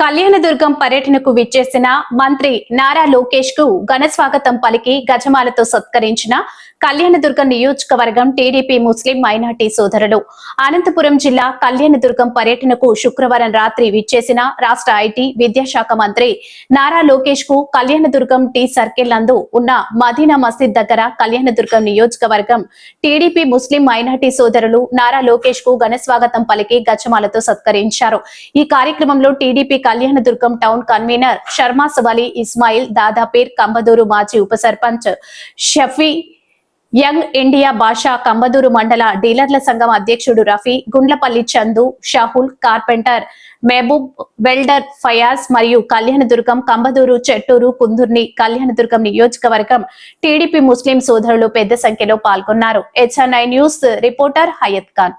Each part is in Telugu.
కళ్యాణదుర్గం పర్యటనకు విచ్చేసిన మంత్రి నారా లోకేష్కు ఘన స్వాగతం పలికి గజమాలతో సత్కరించిన కళ్యాణదుర్గం నియోజకవర్గం టీడీపీ ముస్లిం మైనార్టీ సోదరులు. అనంతపురం జిల్లా కళ్యాణదుర్గం పర్యటనకు శుక్రవారం రాత్రి విచ్చేసిన రాష్ట్ర ఐటీ విద్యాశాఖ మంత్రి నారా లోకేష్కు కళ్యాణదుర్గం టీ సర్కిల్ నందు ఉన్న మదీనా మసీద్ దగ్గర కళ్యాణదుర్గం నియోజకవర్గం టీడీపీ ముస్లిం మైనార్టీ సోదరులు నారా లోకేష్కు ఘన స్వాగతం పలికి గజమాలతో సత్కరించారు. ఈ కార్యక్రమంలో TDP Kalyandurg town convener Sharma Savali Ismail Dadapeer Kambadur మాజీ ఉప సర్పంచ్ షఫీ యంగ్ ఇండియా భాషా కంబదూరు మండల డీలర్ల సంఘం అధ్యక్షుడు రఫీ గుండ్లపల్లి చందు షాహుల్ కార్పెంటర్ మహబూబ్ వెల్డర్ ఫయాజ్ మరియు కళ్యాణదుర్గం కంబదూరు చెట్టూరు కుందుర్ని కళ్యాణదుర్గం నియోజకవర్గం టీడీపీ ముస్లిం సోదరులు పెద్ద సంఖ్యలో పాల్గొన్నారు. HNI news reporter Hayat Khan.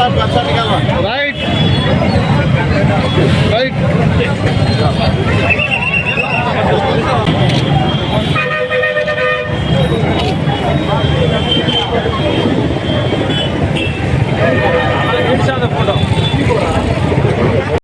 Right right